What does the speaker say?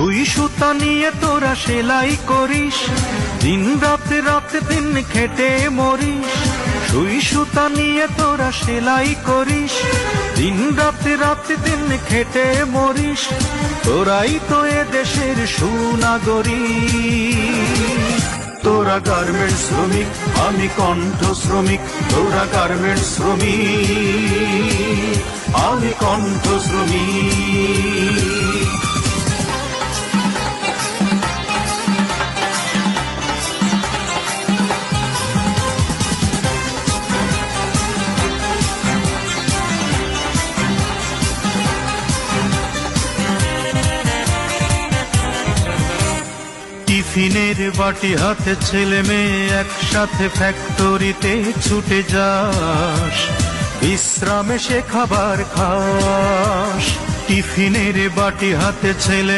সুই সুতা নিয়ে তোরা সেলাই করিস। দিন রাতে রাতে দিন খেটে মরিস। সুই সুতা নিয়ে তোরা সেলাই করিস। দিন রাতে রাতে দিন খেটে মরিস। তোরাই তো এ দেশের সুনাগরী তোরা গার্মেন্টস শ্রমিক, আমি কণ্ঠ শ্রমিক তোরা গার্মেন্টস শ্রমিক, আমি কণ্ঠ শ্রমিক টিফিনের বাটি হাতে ছেলে মেয়ে একসাথে ফ্যাক্টরিতে ছুটে যাস। বিশ্রামে সে খাবার খাস। টিফিনের বাটি হাতে ছেলে